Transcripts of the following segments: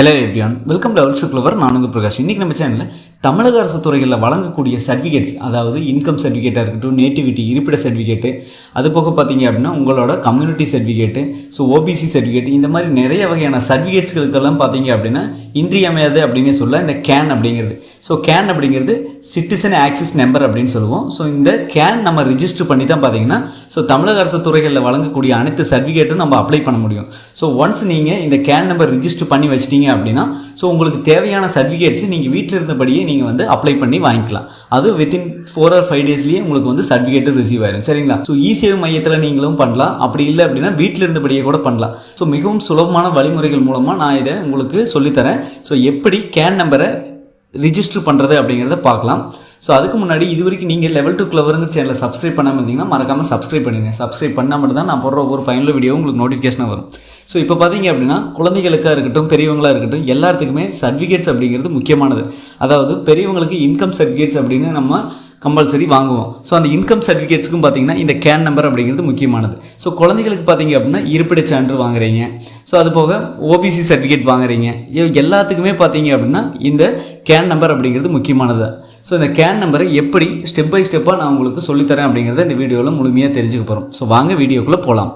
Hello everyone welcome to ultra clever நான் உங்கள் பிரகாஷ். இன்றைக்கி நம்ம சேனலில் தமிழக அரசு துறைகளில் வழங்கக்கூடிய சர்டிஃபிகேட்ஸ் அதாவது இன்கம் சர்டிஃபிகேட்டாக இருக்கட்டும் நேட்டிவிட்டி இருப்பிட சர்டிஃபிகேட்டு அது போக பார்த்தீங்க அப்படின்னா உங்களோட community certificate so OBC certificate இந்த மாதிரி நிறைய வகையான சர்டிஃபிகேட்ஸ்களுக்கெல்லாம் பார்த்தீங்க அப்படின்னா இன்றியமையாது அப்படின்னு சொல்ல இந்த கேன் அப்படிங்கிறது. ஸோ கேன் அப்படிங்கிறது சிட்டிசன் ஆக்சிஸ் நம்பர் அப்படின்னு சொல்லுவோம். ஸோ இந்த கேன் நம்ம ரிஜிஸ்டர் பண்ணி தான் பார்த்தீங்கன்னா ஸோ தமிழக அரசு துறைகளில் வழங்கக்கூடிய அனைத்து சர்டிஃபிகேட்டும் நம்ம அப்ளை பண்ண முடியும். ஸோ ஒன்ஸ் நீங்கள் இந்த கேன் நம்பர் ரிஜிஸ்டர் பண்ணி வச்சிட்டீங்க அப்படின்னா ஸோ உங்களுக்கு தேவையான சர்டிஃபிகேட்ஸ் நீங்கள் வீட்டில் இருந்தபடியே நீங்கள் வந்து அப்ளை பண்ணி வாங்கிக்கலாம். அது வித்தின் ஃபோர் ஆர் ஃபைவ் டேஸ்லேயே உங்களுக்கு வந்து சர்டிஃபிகேட் ரிசீவ் ஆயிடும் சரிங்களா? ஸோ இசேவை மையத்தில் நீங்களும் பண்ணலாம். அப்படி இல்லை அப்படின்னா வீட்டில் இருந்தபடியே கூட பண்ணலாம். ஸோ மிகவும் சுலபமான வழிமுறைகள் மூலமாக நான் இதை உங்களுக்கு சொல்லித்தரேன். ஸோ எப்படி கேன் நம்பரை ரிஜிஸ்டர் பண்ணுறது அப்படிங்கிறத பார்க்கலாம். ஸோ அதுக்கு முன்னாடி இது வரைக்கும் நீங்கள் லெவல் டூ கிளவருங்கிற சேனலை சப்ஸ்கிரைப் பண்ணாமல் இருந்தீங்கன்னா மறக்காமல் சப்ஸ்கிரைப் பண்ணுங்கள் சப்ஸ்கிரைப் பண்ணால் மட்டும் தான் நான் போடுற ஒவ்வொரு பயனுள்ள வீடியோ உங்களுக்கு நோட்டிஃபிகேஷனாக வரும். ஸோ இப்போ பார்த்தீங்க அப்படின்னா குழந்தைகளுக்காக இருக்கட்டும் பெரியவங்களாக இருக்கட்டும் எல்லாத்துக்குமே சர்டிஃபிகேட்ஸ் அப்படிங்கிறது முக்கியமானது. அதாவது பெரியவங்களுக்கு இன்கம் சர்டிஃபிகேட்ஸ் அப்படின்னு நம்ம கம்பல்சரி வாங்குவோம். ஸோ அந்த இன்கம் சர்டிஃபிகேட்ஸ்க்கும் பார்த்தீங்கன்னா இந்த கேன் நம்பர் அப்படிங்கிறது முக்கியமானது. ஸோ குழந்தைகளுக்கு பார்த்தீங்க அப்படின்னா இருப்பிடச் சான்று வாங்குறீங்க. ஸோ அது போக ஓபிசி சர்டிஃபிகேட் வாங்குறீங்க. எல்லாத்துக்குமே பார்த்தீங்க அப்படின்னா இந்த கேன் நம்பர் அப்படிங்கிறது முக்கியமானது. ஸோ இந்த கேன் நம்பரை எப்படி ஸ்டெப் பை ஸ்டெப்பாக நான் உங்களுக்கு சொல்லித்தரேன் அப்படிங்கிறத இந்த வீடியோவில் முழுமையாக தெரிஞ்சுக்க போகிறோம் ஸோ வாங்க வீடியோக்குள்ளே போகலாம்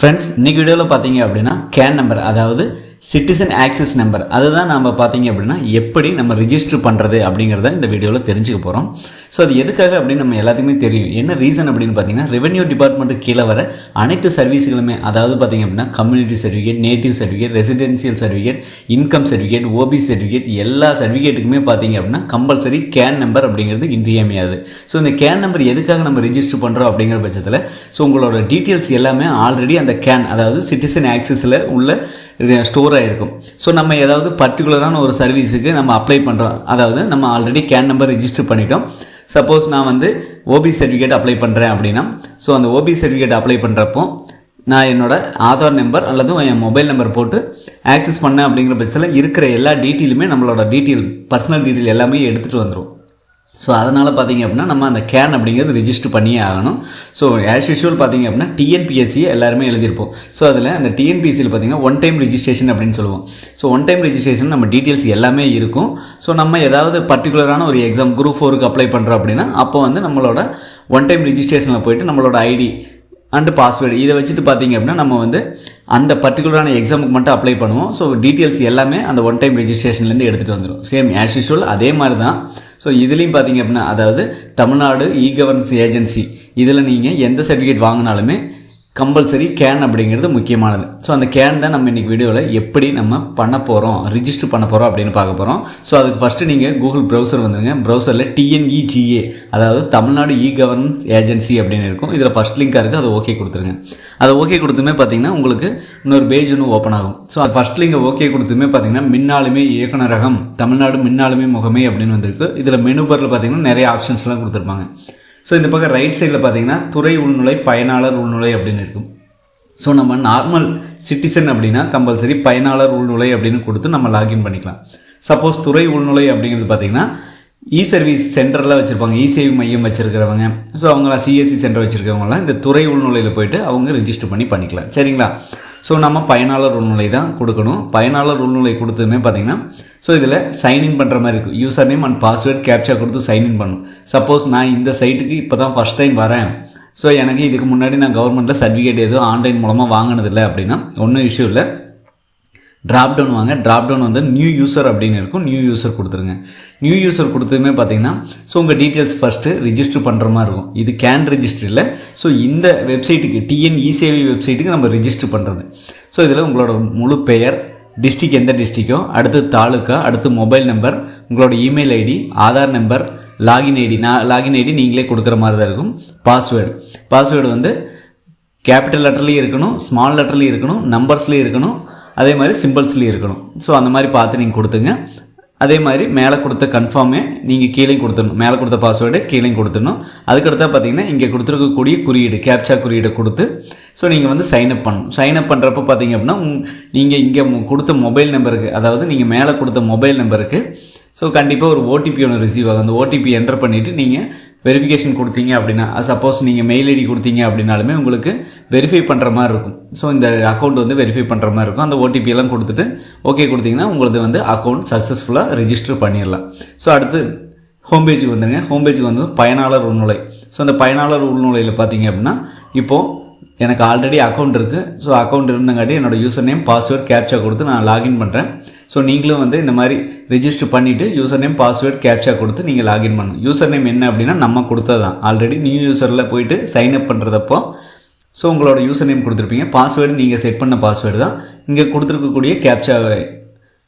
ஃப்ரெண்ட்ஸ் இன்றைக்கி வீடியோவில் பார்த்தீங்க அப்படின்னா கேன் நம்பர் அதாவது சிட்டிசன் ஆக்சஸ் நம்பர் அதுதான் நம்ம பார்த்தீங்க அப்படின்னா எப்படி நம்ம ரிஜிஸ்டர் பண்ணுறது அப்படிங்கிறத இந்த வீடியோவில் தெரிஞ்சுக்க போகிறோம் ஸோ அது எதுக்காக அப்படின்னு நம்ம எல்லாத்துக்குமே தெரியும். என்ன ரீசன் அப்படின்னு பார்த்தீங்கன்னா ரெவென்யூ டிபார்ட்மெண்ட்டு கீழே வர அனைத்து சர்வீஸுகளுமே அதாவது பார்த்தீங்க அப்படின்னா community certificate native certificate residential certificate income certificate OB certificate எல்லா சர்டிஃபிகேட்டுக்குமே பார்த்தீங்க அப்படின்னா கம்பல்சரி கேன் நம்பர் அப்படிங்கிறது இன்றியமையாது ஸோ இந்த கேன் நம்பர் எதுக்காக நம்ம ரிஜிஸ்டர் பண்ணுறோம் அப்படிங்கிற பட்சத்தில் ஸோ உங்களோட டீட்டெயில்ஸ் எல்லாமே ஆல்ரெடி அந்த கேன் அதாவது சிட்டிசன் ஆக்சஸில் உள்ள ஸ்டோர் ஆகிருக்கும் ஸோ நம்ம ஏதாவது பர்டிகுலரான ஒரு சர்வீஸுக்கு நம்ம அப்ளை பண்ணுறோம் அதாவது நம்ம ஆல்ரெடி கேன் நம்பர் ரிஜிஸ்டர் பண்ணிட்டோம். சப்போஸ் நான் வந்து ஓபி சர்டிஃபிகேட் அப்ளை பண்ணுறேன் அப்படின்னா ஸோ அந்த ஓபி சர்டிஃபிகேட் அப்ளை பண்ணுறப்போ நான் என்னோடய ஆதார் நம்பர் அல்லது என் மொபைல் நம்பர் போட்டு ஆக்சஸ் பண்ணேன் அப்படிங்கிற பட்சத்தில் இருக்கிற எல்லா டீட்டெயிலுமே நம்மளோட டீட்டெயில் பர்சனல் டீட்டெயில் எல்லாமே எடுத்துகிட்டு வந்துடும் ஸோ அதனால் பார்த்தீங்க அப்படின்னா நம்ம அந்த கேன் அப்படிங்கிறது ரிஜிஸ்டர் பண்ணியே ஆகணும். ஸோ ஆஸ் யூஷுவல் பார்த்தீங்க அப்படின்னா டிஎன்பிஎஸ்சி எல்லாருமே எழுதியிருப்போம். ஸோ அதில் அந்த டிஎன்பிஎஸ்சியில் பார்த்தீங்கன்னா ஒன் டைம் ரிஜிஸ்ட்ரேஷன் அப்படின்னு சொல்லுவோம். ஸோ ஒன் டைம் ரிஜிஸ்ட்ரேஷன் நம்ம டீட்டெயில்ஸ் எல்லாமே இருக்கும். ஸோ நம்ம ஏதாவது பர்டிகுலரான ஒரு எக்ஸாம் குரூப் ஃபோருக்கு அப்ளை பண்ணுறோம் அப்படின்னா அப்போ வந்து நம்மளோட ஒன் டைம் ரிஜிஸ்ட்ரேஷனில் போயிட்டு நம்மளோட ஐடி அண்டு பாஸ்வேர்டு இதை வச்சுட்டு பார்த்தீங்க அப்படின்னா நம்ம வந்து அந்த பர்டிகுலரான எக்ஸாமுக்கு மட்டும் அப்ளை பண்ணுவோம். ஸோ டீட்டெயில்ஸ் எல்லாமே அந்த ஒன் டைம் ரெஜிஸ்ட்ரேஷன்லேருந்து எடுத்துகிட்டு வந்துடும் சேம் ஆஸ் யூஷுவல் அதே மாதிரி தான் ஸோ இதுலேயும் பார்த்தீங்க அப்படின்னா அதாவது தமிழ்நாடு இ கவர்னன்ஸ் ஏஜென்சி இதில் நீங்கள் எந்த சர்டிஃபிகேட் வாங்கினாலுமே கம்பல்சரி கேன் அப்படிங்கிறது முக்கியமானது. ஸோ அந்த கேன் தான் நம்ம இன்றைக்கி வீடியோவில் எப்படி நம்ம பண்ண போகிறோம் ரிஜிஸ்டர் பண்ண போகிறோம் அப்படின்னு பார்க்க போகிறோம் ஸோ அதுக்கு ஃபஸ்ட்டு நீங்கள் கூகுள் ப்ரௌசர் வந்துருங்க. ப்ரௌசரில் டிஎன்இஜிஏ அதாவது தமிழ்நாடு இ கவர்னன்ஸ் ஏஜென்சி அப்படின்னு இருக்கும். இதில் ஃபஸ்ட் லிங்காக இருக்குது அதை ஓகே கொடுத்துருங்க. அதை ஓகே கொடுத்துமே பார்த்தீங்கன்னா உங்களுக்கு இன்னொரு பேஜ் ஒன்று ஓப்பன் ஆகும். ஸோ அது ஃபஸ்ட் லிங்கை ஓகே கொடுத்துமே பார்த்தீங்கன்னா மின்னாலுமே இயக்குநரகம் தமிழ்நாடு மின்னாலுமே முகமே அப்படின்னு வந்திருக்கு. இதில் மெனு பரில் பார்த்தீங்கன்னா நிறைய ஆப்ஷன்ஸ்லாம் கொடுத்துருப்பாங்க. ஸோ இந்த பக்கம் ரைட் சைடில் பார்த்தீங்கன்னா துறை உள்நுழை பயனாளர் உள்நுழை அப்படின்னு இருக்கும். ஸோ நம்ம நார்மல் சிட்டிசன் அப்படின்னா கம்பல்சரி பயனாளர் உள்நுழை அப்படின்னு கொடுத்து நம்ம லாகின் பண்ணிக்கலாம். சப்போஸ் துறை உள்நுழை அப்படிங்கிறது பார்த்தீங்கன்னா இ சர்வீஸ் சென்டரில் வச்சுருப்பாங்க. இ சேவை மையம் வச்சுருக்கிறவங்க. ஸோ அவங்களாம் சிஎஸ்சி சென்டர் வச்சுருக்கவங்களாம் இந்த துறை உள்நுழையில் போயிட்டு அவங்க ரிஜிஸ்டர் பண்ணி பண்ணிக்கலாம். சரிங்களா? ஸோ நம்ம பயனாளர் உள்நுழை தான் கொடுக்கணும். பயனாளர் உள்நுழை கொடுத்ததுமே பார்த்தீங்கன்னா ஸோ இதில் சைன்இன் பண்ணுற மாதிரி இருக்கும். User name and password captcha கொடுத்து சைன்இன் பண்ணணும். சப்போஸ் நான் இந்த சைட்டுக்கு இப்போ தான் ஃபஸ்ட் டைம் வரேன். ஸோ எனக்கு இதுக்கு முன்னாடி நான் கவர்மெண்ட்டில் சர்டிஃபிகேட் எதுவும் ஆன்லைன் மூலமாக வாங்கினதில்லை அப்படின்னா ஒன்றும் இஷ்யூ இல்லை. ட்ராப் டவுன் வாங்க. ட்ராப் டவுன் வந்து நியூ யூசர் அப்படின்னு இருக்கும். நியூ யூசர் கொடுத்துருங்க. நியூ யூசர் கொடுத்ததுமே பார்த்தீங்கன்னா ஸோ உங்கள் டீட்டெயில்ஸ் ஃபஸ்ட்டு ரிஜிஸ்டர் பண்ணுற மாதிரி இருக்கும். இது கேன் ரிஜிஸ்டர் இல்லை. ஸோ இந்த வெப்சைட்டுக்கு டிஎன்இசேவி வெப்சைட்டுக்கு நம்ம ரிஜிஸ்டர் பண்ணுறது ஸோ இதில் உங்களோட முழு பெயர் டிஸ்ட்ரிக் எந்த டிஸ்ட்ரிக்கோ அடுத்து தாலுக்கா அடுத்து மொபைல் நம்பர் உங்களோட email ID Aadhaar number login ID நான் லாகின் ஐடி நீங்களே கொடுக்குற மாதிரி தான் இருக்கும். பாஸ்வேர்டு பாஸ்வேர்டு வந்து கேபிட்டல் லெட்டர்லேயும் இருக்கணும் ஸ்மால் லெட்டர்லேயும் இருக்கணும் நம்பர்ஸ்லேயும் இருக்கணும். அதே மாதிரி சிம்பிள்ஸ்லேயும் இருக்கணும். ஸோ அந்த மாதிரி பார்த்து நீங்கள் கொடுத்துங்க. அதே மாதிரி மேலே கொடுத்த கன்ஃபார்மே நீங்கள் கீழே கொடுத்துடணும். மேலே கொடுத்த பாஸ்வேர்டு கீழே கொடுத்துடணும். அதுக்கடுத்தா பார்த்தீங்கன்னா இங்கே கொடுத்துருக்கக்கூடிய குறியீடு கேப்சா குறியீடை கொடுத்து ஸோ நீங்கள் வந்து சைன் அப் பண்ணணும். சைன் அப் பண்ணுறப்ப பார்த்தீங்க அப்படின்னா நீங்கள் இங்கே கொடுத்த மொபைல் நம்பருக்கு அதாவது நீங்கள் மேலே கொடுத்த மொபைல் நம்பருக்கு ஸோ கண்டிப்பாக ஒரு ஓடிபி ஒன்று ரிசீவ் ஆகும். அந்த ஓடிபி என்டர் பண்ணிவிட்டு நீங்கள் வெரிஃபிகேஷன் கொடுத்தீங்க அப்படின்னா சப்போஸ் நீங்கள் மெயில் ஐடி கொடுத்தீங்க அப்படின்னாலுமே உங்களுக்கு வெரிஃபை பண்ணுற மாதிரி இருக்கும். ஸோ இந்த அக்கௌண்ட் வந்து வெரிஃபை பண்ணுற மாதிரி இருக்கும். அந்த ஓடிபியெல்லாம் எல்லாம் கொடுத்துட்டு ஓகே கொடுத்தீங்கன்னா உங்களது வந்து அக்கௌண்ட் சக்ஸஸ்ஃபுல்லாக ரெஜிஸ்டர் பண்ணிடலாம். ஸோ அடுத்து ஹோம் பேஜுக்கு வந்துடுங்க ஹோம் பேஜுக்கு வந்து பயனாளர் உள்நுழை. ஸோ அந்த பயனாளர் உள்நுழையில் பார்த்தீங்க அப்படின்னா இப்போது எனக்கு ஆல்ரெடி அக்கௌண்ட் இருக்குது ஸோ அக்கௌண்ட் இருந்தங்காட்டி என்னோட யூசர் நேம் பாஸ்வேர்ட் கேப்சா கொடுத்து நான் லாகின் பண்ணுறேன் ஸோ நீங்களும் வந்து இந்த மாதிரி ரிஜிஸ்டர் பண்ணிவிட்டு யூசர் நேம் பாஸ்வேர்ட் கேப்சா கொடுத்து நீங்கள் லாகின் பண்ணணும். யூசர் நேம் என்ன அப்படின்னா நம்ம கொடுத்தது தான் ஆல்ரெடி நியூ யூசரில் போயிட்டு சைன் அப் பண்ணுறதப்போ ஸோ உங்களோட யூசர் நேம் கொடுத்துருப்பீங்க. பாஸ்வேர்டு நீங்கள் செட் பண்ண பாஸ்வேர்டு தான். இங்கே கொடுத்துருக்கக்கூடிய கேப்சாவை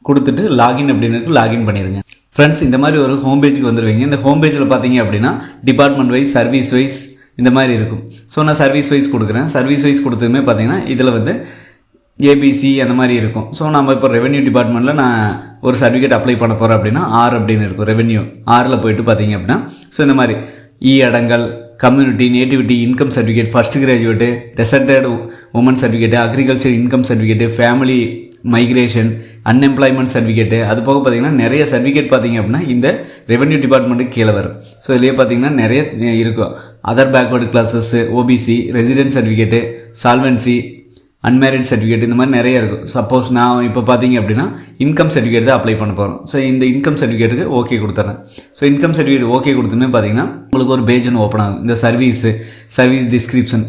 கொடுத்துட்டு லாகின் அப்படின்னு லாகின் பண்ணிடுங்க ஃப்ரெண்ட்ஸ் இந்த மாதிரி ஒரு ஹோம் பேஜுக்கு வந்துடுவீங்க இந்த ஹோம் பேஜில் பார்த்தீங்க அப்படின்னா டிபார்ட்மெண்ட் வைஸ் சர்வீஸ் வைஸ் இந்த மாதிரி இருக்கும். ஸோ நான் சர்வீஸ் வைஸ் கொடுக்குறேன். சர்வீஸ் வைஸ் கொடுத்ததுமே பார்த்தீங்கன்னா இதில் வந்து ஏபிசி அந்த மாதிரி இருக்கும். ஸோ நம்ம இப்போ ரெவென்யூ டிபார்ட்மெண்ட்டில் நான் ஒரு சர்டிஃபிகேட் அப்ளை பண்ண போகிறேன் அப்படின்னா ஆர் அப்படின்னு இருக்கும். ரெவென்யூ ஆரில் போயிட்டு பார்த்தீங்க அப்படின்னா ஸோ இந்த மாதிரி e Adangal community nativity income certificate first graduate deserted woman certificate agriculture income certificate family migration unemployment certificate அது போக பார்த்தீங்கன்னா நிறைய சர்டிஃபிகேட் பார்த்தீங்க அப்படின்னா இந்த ரெவென்யூ டிபார்ட்மெண்ட்டுக்கு கீழே வரும். ஸோ இதுலேயே பார்த்தீங்கன்னா நிறைய இருக்கும். Other backward classes OBC resident certificate solvency unmarried certificate இந்த மாதிரி நிறைய இருக்கும். சப்போஸ் நான் இப்போ பார்த்தீங்க அப்படின்னா இன்கம் சர்டிஃபிகேட் தான் அப்ளை பண்ண போகிறோம் ஸோ இந்த இன்கம் சர்டிஃபிகேட்டுக்கு ஓகே கொடுத்துறேன். ஸோ இன்கம் சர்டிஃபிகேட் ஓகே கொடுத்துமே பார்த்தீங்கன்னா உங்களுக்கு ஒரு பேஜ் ஒன்று ஓப்பன் ஆகும். இந்த சர்வீஸு சர்வீஸ் டிஸ்கிரிப்ஷன்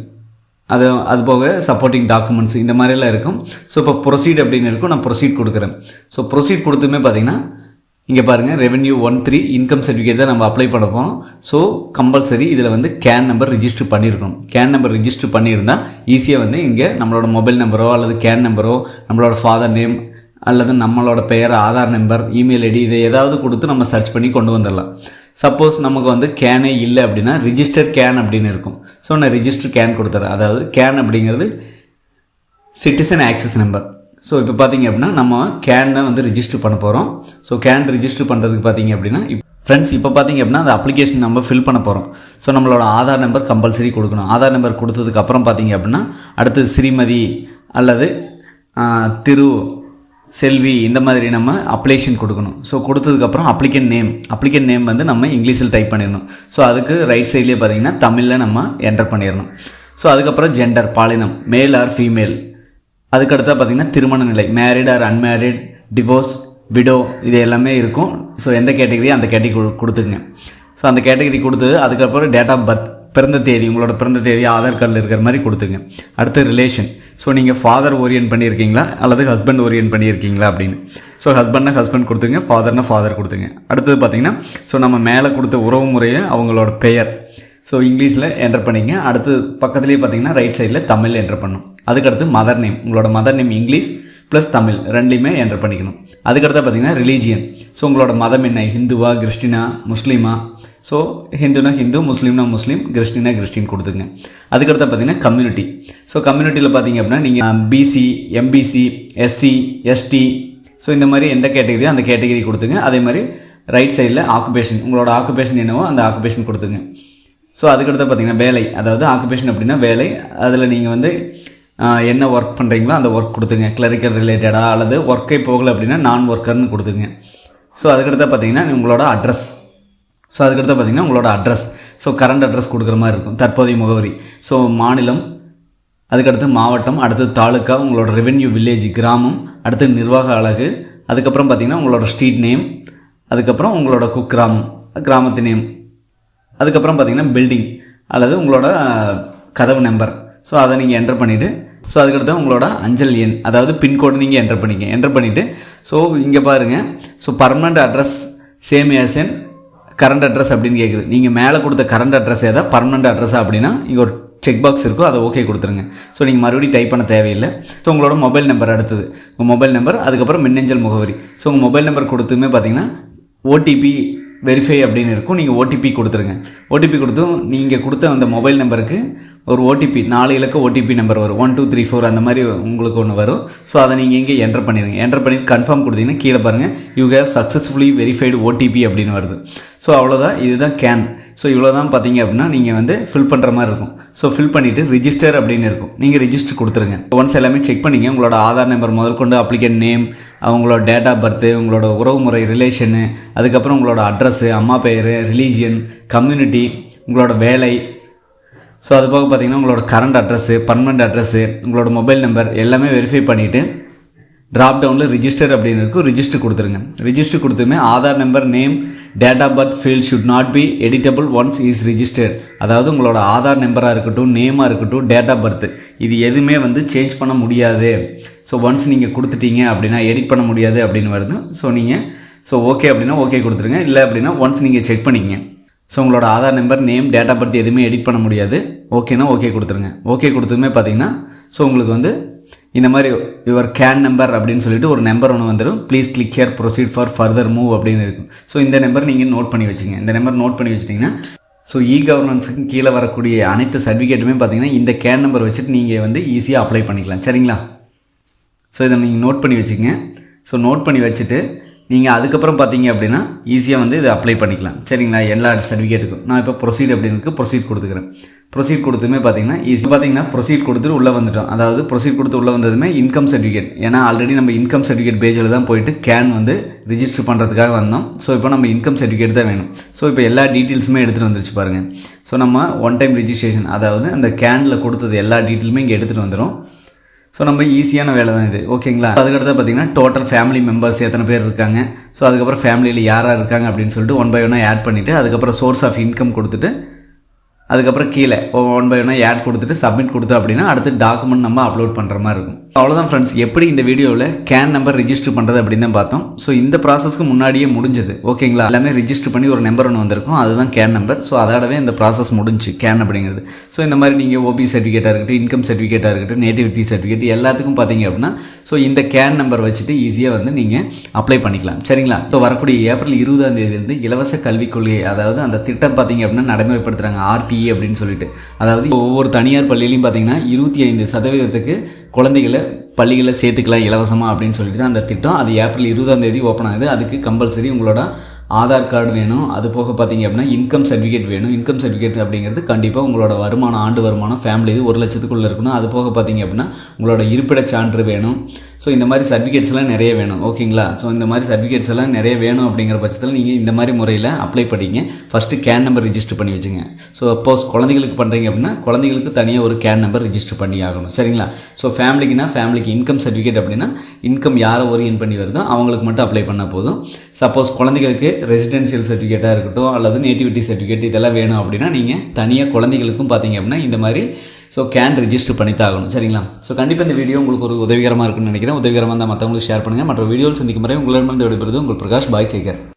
அது அது போக சப்போர்ட்டிங் டாக்குமெண்ட்ஸ் இந்த மாதிரிலாம் இருக்கும். ஸோ இப்போ ப்ரொசீட் அப்படின்னு இருக்கும் நான் ப்ரொசீட் கொடுக்குறேன். ஸோ ப்ரொசீட் கொடுத்துமே பார்த்தீங்கன்னா இங்கே பாருங்கள் revenue one three income certificate தான் நம்ம அப்ளை பண்ண போகிறோம் ஸோ கம்பல்சரி இதில் வந்து கேன் நம்பர் ரிஜிஸ்டர் பண்ணியிருக்கணும் கேன் நம்பர் ரிஜிஸ்டர் பண்ணியிருந்தால் ஈஸியாக வந்து இங்கே நம்மளோட மொபைல் நம்பரோ அல்லது கேன் நம்பரோ நம்மளோட ஃபாதர் நேம் அல்லது நம்மளோட பெயர் ஆதார் நம்பர் இமெயில் ஐடி இதை ஏதாவது கொடுத்து நம்ம சர்ச் பண்ணி கொண்டு வந்துடலாம். சப்போஸ் நமக்கு வந்து கேனே இல்லை அப்படின்னா ரிஜிஸ்டர் கேன் அப்படின்னு இருக்கும். ஸோ நான் ரிஜிஸ்டர் கேன் கொடுத்துறேன். அதாவது கேன் அப்படிங்கிறது சிட்டிசன் ஆக்சஸ் நம்பர் ஸோ இப்போ பார்த்தீங்க அப்படின்னா நம்ம கேன் தான் வந்து ரிஜிஸ்டர் பண்ண போகிறோம் ஸோ கேன் ரிஜிஸ்டர் பண்ணுறதுக்கு பார்த்தீங்க அப்படின்னா ஃப்ரெண்ட்ஸ் இப்போ பார்த்தீங்க அப்படின்னா அந்த அப்ளிகேஷன் நம்ம ஃபில் பண்ண போகிறோம் ஸோ நம்மளோட ஆதார் நம்பர் கம்பல்சரி கொடுக்கணும். ஆதார் நம்பர் கொடுத்ததுக்கு அப்புறம் பார்த்தீங்க அப்படின்னா அடுத்து ஸ்ரீமதி அல்லது திரு செல்வி இந்த மாதிரி நம்ம அப்ளிகேஷன் கொடுக்கணும். ஸோ கொடுத்ததுக்கப்புறம் அப்ளிகன் நேம் அப்ளிகன் நேம் வந்து நம்ம இங்கிலீஷில் டைப் பண்ணிடணும். ஸோ அதுக்கு ரைட் சைட்லேயே பார்த்தீங்கன்னா தமிழில் நம்ம என்டர் பண்ணிடணும். ஸோ அதுக்கப்புறம் ஜெண்டர் பாலினம் மேல் ஆர் ஃபீமேல் அதுக்கடுத்தா பார்த்தீங்கன்னா திருமண நிலை married or unmarried divorce widow இது எல்லாமே இருக்கும். ஸோ எந்த கேட்டகரி அந்த கேட்டகரி கொடுத்துங்க ஸோ அந்த கேட்டகரி கொடுத்தது அதுக்கப்புறம் டேட் ஆஃப் பர்த் பிறந்த தேதி உங்களோட பிறந்த தேதி ஆதார் கார்டில் இருக்கிற மாதிரி கொடுத்துங்க அடுத்து ரிலேஷன் ஸோ நீங்கள் ஃபாதர் ஓரியன்ட் பண்ணியிருக்கீங்களா அல்லது ஹஸ்பண்ட் ஓரியன்ட் பண்ணியிருக்கீங்களா அப்படின்னு? ஸோ ஹஸ்பண்ட்னா ஹஸ்பண்ட் கொடுத்துங்க ஃபாதர்னா ஃபாதர் கொடுத்துங்க. அடுத்தது பார்த்தீங்கன்னா ஸோ நம்ம மேலே கொடுத்த உறவு முறையை அவங்களோட பெயர். ஸோ இங்கிலீஷில் என்டர் பண்ணிங்க. அடுத்து பக்கத்துலேயே பார்த்தீங்கன்னா ரைட் சைடில் தமிழ் என்டர் பண்ணும். அதுக்கடுத்து மதர் நேம் உங்களோட mother name English plus Tamil ரெண்டுலையுமே enter பண்ணிக்கணும். அதுக்கடுத்து பார்த்தீங்கன்னா ரிலீஜியன் ஸோ உங்களோட மதம் என்ன? ஹிந்துவா கிறிஸ்டினா முஸ்லீமா? ஸோ ஹிந்துனா ஹிந்து முஸ்லீம்னா முஸ்லீம் கிறிஸ்டினா கிறிஸ்டின் கொடுத்துங்க அதுக்கடுத்து பார்த்தீங்கன்னா கம்யூனிட்டி ஸோ கம்யூனிட்டியில் பார்த்தீங்க அப்படின்னா நீங்கள் BC MBC SC ST so இந்த மாதிரி எந்த கேட்டகரியோ அந்த கேட்டகரி கொடுத்துங்க அதே மாதிரி ரைட் சைடில் ஆக்குபேஷன் உங்களோட ஆக்குபேஷன் என்னவோ அந்த ஆக்குபேஷன் கொடுத்துங்க ஸோ அதுக்கடுத்து பார்த்தீங்கன்னா வேலை. அதாவது ஆக்குபேஷன் அப்படின்னா வேலை. அதில் நீங்கள் வந்து என்ன ஒர்க் பண்ணுறீங்களோ அந்த ஒர்க் கொடுத்துங்க. கிளரிக்கல் ரிலேட்டடாக அல்லது ஒர்க்கே போகலை அப்படின்னா நான் ஒர்க்கர்னு கொடுத்துங்க. ஸோ அதுக்கடுத்து பார்த்தீங்கன்னா உங்களோட அட்ரஸ் ஸோ அதுக்கடுத்து பார்த்தீங்கன்னா உங்களோட அட்ரஸ் ஸோ கரண்ட் அட்ரஸ் கொடுக்குற மாதிரி இருக்கும். தற்போதைய முகவரி. ஸோ மாநிலம் அதுக்கடுத்து மாவட்டம் அடுத்து தாலுக்கா உங்களோட ரெவென்யூ வில்லேஜ் கிராமம் அடுத்து நிர்வாக அழகு அதுக்கப்புறம் பார்த்தீங்கன்னா உங்களோட ஸ்ட்ரீட் நேம் அதுக்கப்புறம் உங்களோட குக்கிராமம் கிராமத்து நேம் அதுக்கப்புறம் பார்த்தீங்கன்னா பில்டிங் அல்லது உங்களோட கதவு நம்பர் ஸோ அதை நீங்கள் என்டர் பண்ணிவிட்டு ஸோ அதுக்கடுத்து உங்களோட அஞ்சல் எண் அதாவது பின்கோடு நீங்கள் என்டர் பண்ணிக்க என்டர் பண்ணிவிட்டு ஸோ இங்கே பாருங்கள் so permanent address same as in current address அப்படின்னு கேட்குது நீங்கள் மேலே கொடுத்த கரண்ட் அட்ரஸ் ஏதா பர்மனண்ட் அட்ரஸா அப்படின்னா இங்கே ஒரு செக் பாக்ஸ் இருக்கும் அதை ஓகே கொடுத்துருங்க. ஸோ நீங்கள் மறுபடியும் டைப் பண்ண தேவையில்லை. ஸோ உங்களோட மொபைல் நம்பர் அடுத்தது. உங்கள் மொபைல் நம்பர் அதுக்கப்புறம் மின்னஞ்சல் முகவரி. ஸோ உங்கள் மொபைல் நம்பர் கொடுத்துமே பார்த்தீங்கன்னா ஓடிபி வெரிஃபை அப்படின்னு இருக்கும். நீங்கள் ஓடிபி கொடுத்துருங்க. ஓடிபி கொடுத்தும் நீங்கள் கொடுத்த அந்த மொபைல் நம்பருக்கு ஒரு ஓடிபி நாலு இலக்க ஓடிபி நம்பர் வரும். ஒன் டூ த்ரீ ஃபோர் அந்த மாதிரி உங்களுக்கு ஒன்று வரும். ஸோ அதை நீங்கள் இங்கே என்டர் பண்ணிடுங்க என்டர் பண்ணிட்டு கன்ஃபார்ம் கொடுத்தீங்கன்னா கீழே பாருங்கள் you have successfully verified OTP அப்படின்னு வருது. ஸோ அவ்வளோதான் இதுதான் கேன் ஸோ இவ்வளோ தான் பார்த்தீங்க அப்படின்னா நீங்கள் வந்து ஃபில் பண்ணுற மாதிரி இருக்கும். ஸோ ஃபில் பண்ணிவிட்டு ரிஜிஸ்டர் அப்படின்னு இருக்கும். நீங்கள் ரிஜிஸ்டர் கொடுத்துருங்க. ஒன்ஸ் எல்லாமே செக் பண்ணிங்க. உங்களோட ஆதார் நம்பர் முதற்கொண்டு அப்ளிகேட் நேம் அவங்களோட டேட் ஆஃப் பர்த்து உங்களோட உறவுமுறை ரிலேஷனு அதுக்கப்புறம் உங்களோட அட்ரஸ்ஸு அம்மா பெயர் ரிலீஜியன் கம்யூனிட்டி உங்களோட வேலை ஸோ அது போக பார்த்தீங்கன்னா உங்களோட கரண்ட் அட்ரஸ்ஸு பர்மனெண்ட் அட்ரஸ்ஸு உங்களோட மொபைல் நம்பர் எல்லாமே வெரிஃபை பண்ணிவிட்டு ட்ராப் டவுனில் ரிஜிஸ்டர் அப்படின்னு இருக்கும் ரிஜிஸ்டர் கொடுத்துருங்க. Register கொடுத்துமே Aadhaar number name date of birth field should not be editable once is registered அதாவது உங்களோட ஆதார் நம்பராக இருக்கட்டும் நேமாக இருக்கட்டும் டேட் ஆஃப் பர்த் இது எதுவுமே வந்து சேஞ்ச் பண்ண முடியாது. ஸோ ஒன்ஸ் நீங்கள் கொடுத்துட்டீங்க அப்படின்னா எடிட் பண்ண முடியாது அப்படின்னு வருது. ஸோ நீங்கள் ஸோ ஓகே அப்படின்னா ஓகே கொடுத்துருங்க. இல்லை அப்படின்னா ஒன்ஸ் நீங்கள் செக் பண்ணிக்கங்க. ஸோ உங்களோட Aadhaar number name date of birth எதுவுமே எடிட் பண்ண முடியாது. ஓகேனா ஓகே கொடுத்துருங்க. ஓகே கொடுத்ததுமே பார்த்தீங்கன்னா ஸோ உங்களுக்கு வந்து இந்த மாதிரி யுவர் கேன் நம்பர் அப்படின்னு சொல்லிட்டு ஒரு நம்பர் ஒன்று வந்துடும் please click here proceed for further move அப்படின்னு இருக்கும். ஸோ இந்த நம்பர் நீங்கள் நோட் பண்ணி வச்சுங்க. இந்த நம்பர் நோட் பண்ணி வச்சிட்டிங்கன்னா ஸோ இ கவர்னன்ஸுக்கு கீழே வரக்கூடிய அனைத்து சர்டிஃபிகேட்டுமே பார்த்தீங்கன்னா இந்த கேன் நம்பர் வச்சுட்டு நீங்கள் வந்து ஈஸியாக அப்ளை பண்ணிக்கலாம். சரிங்களா? ஸோ இதை நீங்கள் நோட் பண்ணி வச்சுக்கோங்க. ஸோ நோட் பண்ணி வச்சுட்டு நீங்கள் அதுக்கப்புறம் பார்த்தீங்க அப்படின்னா ஈஸியாக வந்து இதை அப்ளை பண்ணிக்கலாம். சரிங்களா? எல்லா சர்டிஃபிகேட்டுக்கும் நான் இப்போ ப்ரொசீட் அப்படின்னு ப்ரொசீட் கொடுத்துக்கிறேன். ப்ரொசீட் கொடுத்துமே பார்த்தீங்கன்னா ஈஸி பார்த்தீங்கன்னா ப்ரொசீட் கொடுத்துட்டு உள்ளே வந்துட்டோம். அதாவது ப்ரொசீட் கொடுத்து உள்ளே வந்ததுமே இன்கம் சர்டிஃபிகேட் ஏன்னா ஆல்ரெடி நம்ம இன்கம் சர்டிஃபிகேட் பேஜில் தான் போயிட்டு கேன் வந்து ரிஜிஸ்டர் பண்ணுறதுக்காக வந்தோம். ஸோ இப்போ நம்ம இன்கம் சர்டிஃபிகேட் தான் வேணும். ஸோ இப்போ எல்லா டீட்டெயில்ஸுமே எடுத்துகிட்டு வந்துருச்சு பாருங்கள் ஸோ நம்ம ஒன் டைம் ரிஜிஸ்ட்ரேஷன் அதாவது அந்த கேனில் கொடுத்தது எல்லா டீட்டெயிலுமே இங்கே எடுத்துகிட்டு வந்துடும் ஸோ நம்ம ஈஸியான வேலை தான் இது ஓகேங்களா அதுக்கடுத்து பார்த்தீங்கன்னா டோட்டல் ஃபேமிலி மெம்பர்ஸ் எத்தனை பேர் இருக்காங்க? ஸோ அதுக்கப்புறம் ஃபேமிலியில் யாராக இருக்காங்க அப்படின்னு சொல்லிட்டு ஒன் பை ஒன்னாக ஆட் பண்ணிவிட்டு அதுக்கப்புறம் சோர்ஸ் ஆஃப் இன்கம் கொடுத்துட்டு அதுக்கப்புறம் கீழே ஒன் பை ஒன்னாக ஆட் கொடுத்துட்டு சப்மிட் கொடுத்தோம் அப்படின்னா அடுத்து டாக்குமெண்ட் நம்ம அப்லோட் பண்ணுற மாதிரி இருக்கும். அவ்வளோதான் ஃப்ரெண்ட்ஸ் எப்படி இந்த வீடியோவில் கேன் நம்பர் ரிஜிஸ்டர் பண்ணுறது அப்படின்னு தான் பார்த்தோம். ஸோ இந்த ப்ராசஸ்க்கு முன்னாடியே முடிஞ்சது. ஓகேங்களா எல்லாமே ரிஜிஸ்டர் பண்ணி ஒரு நம்பர் ஒன்று வந்திருக்கும். அதுதான் கேன் நம்பர் ஸோ அதோடவே இந்த ப்ராசஸ் முடிஞ்சு. கேன் அப்படிங்கிறது. ஸோ இந்த மாதிரி நீங்கள் ஓபி சர்டிஃபிகேட்டாக இருக்கட்டும் இன்கம் சர்டிஃபிகேட்டாக இருக்கட்டும் நேட்டிவிட்டி சர்டிஃபிகேட் எல்லாத்துக்கும் பார்த்தீங்க அப்படின்னா ஸோ இந்த கேன் நம்பர் வச்சுட்டு ஈஸியாக வந்து நீங்கள் அப்ளை பண்ணிக்கலாம். சரிங்களா? இப்போ வரக்கூடிய ஏப்ரல் இருபதாம் தேதியிலிருந்து இலவச கல்விக் கொள்கை அதாவது அந்த திட்டம் பார்த்தீங்க அப்படின்னா நடைமுறைப்படுத்துகிறாங்க ஆர்டிஇ அப்படின்னு சொல்லிட்டு. அதாவது ஒவ்வொரு தனியார் பள்ளியிலையும் பார்த்தீங்கன்னா இருபத்தி ஐந்து சதவீதத்துக்கு குழந்தைகளை பள்ளிகளில் சேர்த்துக்கலாம் இலவசமாக அப்படின்னு சொல்லிட்டு தான் அந்த திட்டம். அது ஏப்ரல் இருபதாம் தேதி ஓப்பன் ஆகுது. அதுக்கு கம்பல்சரி உங்களோட ஆதார் கார்டு வேணும். அது போக பார்த்தீங்க அப்படின்னா இன்கம் சர்டிஃபிகேட் வேணும். இன்கம் சர்டிஃபிகேட் அப்படிங்கிறது கண்டிப்பாக உங்களோட வருமானம் ஆண்டு வருமானம் ஃபேமிலி இது ஒரு லட்சத்துக்குள்ளே இருக்கணும். அது போக பார்த்தீங்க அப்படின்னா உங்களோட இருப்பிடச் சான்று வேணும். ஸோ இந்த மாதிரி சர்டிஃபிகேட்ஸ் எல்லாம் நிறைய வேணும் ஓகேங்களா ஸோ இந்த மாதிரி சர்டிஃபிகேட்ஸ் எல்லாம் நிறைய வேணும் அப்படிங்கிற பட்சத்தில் நீங்கள் இந்த மாதிரி முறையில் அப்ளை பண்ணிங்க. ஃபஸ்ட்டு கேன் நம்பர் ரிஜிஸ்டர் பண்ணி வச்சுங்க. ஸோ அப்போஸ் குழந்தைகளுக்கு பண்ணுறீங்க அப்படின்னா குழந்தைகளுக்கு தனியாக ஒரு கேன் நம்பர் ரிஜிஸ்டர் பண்ணி ஆகணும் சரிங்களா? ஸோ ஃபேமிலிக்குனா ஃபேமிலிக்கு இன்கம் சர்டிஃபிகேட் அப்படின்னா இன்கம் யாரை ஓரியன் பண்ணி வருதோ அவங்களுக்கு மட்டும் அப்ளை பண்ணால் போதும். சப்போஸ் குழந்தைகளுக்கு ரெசிடென்சியல் சர்டிஃபிகேட்டாக இருக்கட்டும் அல்லது நேட்டிவிட்டி சர்டிஃபிகேட் இதெல்லாம் வேணும் அப்படின்னா நீங்கள் தனியாக குழந்தைகளுக்கும் பார்த்தீங்க அப்படின்னா இந்த மாதிரி ஸோ கேன் ரிஜிஸ்டர் பண்ணி தான் ஆகணும் சரிங்களா? ஸோ கண்டிப்பாக இந்த வீடியோ உங்களுக்கு ஒரு உதவிகரமாக இருக்குன்னு நினைக்கிறேன். உதவிகரமாக இருந்தால் மற்றவங்களுக்கு ஷேர் பண்ணுங்கள் மற்ற வீடியோவில் சந்திக்கும் முறை உங்களிடமிருந்து விடைபெறுது உங்கள் பிரகாஷ் பாய் டேக்கர்